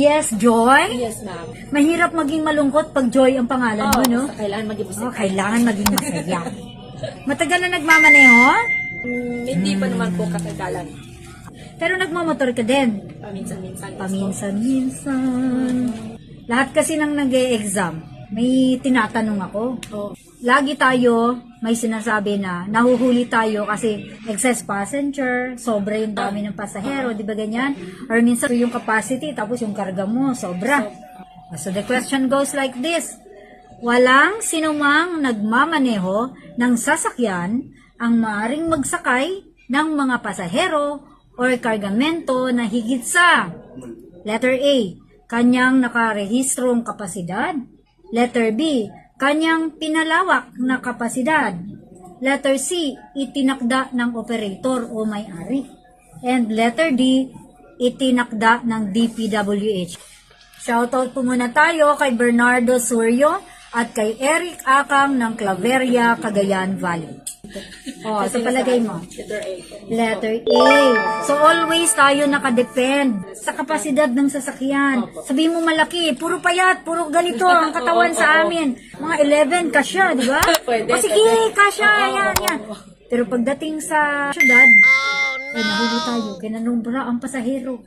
Yes, Joy? Yes, ma'am. Mahirap maging malungkot pag Joy ang pangalan mo, no? basta kailangan maging Oh, musika. kailangan maging masaya. Matagal na nagmamaneho, Mm, hindi pa naman po katagalan. pero nagmamotor ka din. Paminsan-minsan. Paminsan-minsan. Lahat kasi nang nag exam may tinatanong ako. Oh. Lagi tayo may sinasabi na nahuhuli tayo kasi excess passenger, sobra yung dami ng pasahero, di ba ganyan? Or minsan yung capacity, tapos yung karga mo, sobra. So the question goes like this. Walang sinumang nagmamaneho ng sasakyan ang maaring magsakay ng mga pasahero or kargamento na higit sa Letter A, kanyang nakarehistrong kapasidad. Letter B, kanyang pinalawak na kapasidad. Letter C, itinakda ng operator o may-ari. And letter D, itinakda ng DPWH. Shoutout po muna tayo kay Bernardo Suryo at kay Eric Akang ng Claveria, Cagayan Valley. Oh, sa palagay mo? Letter A. Letter A. So always tayo nakadepend sa kapasidad ng sasakyan. Sabihin mo malaki, puro payat, puro ganito ang katawan sa amin. Mga 11 kasya, di ba? Pwede, O sige, kasya, yan, yan. Pero pagdating sa syudad, ay nahuli tayo, kinanumbra ang pasahero.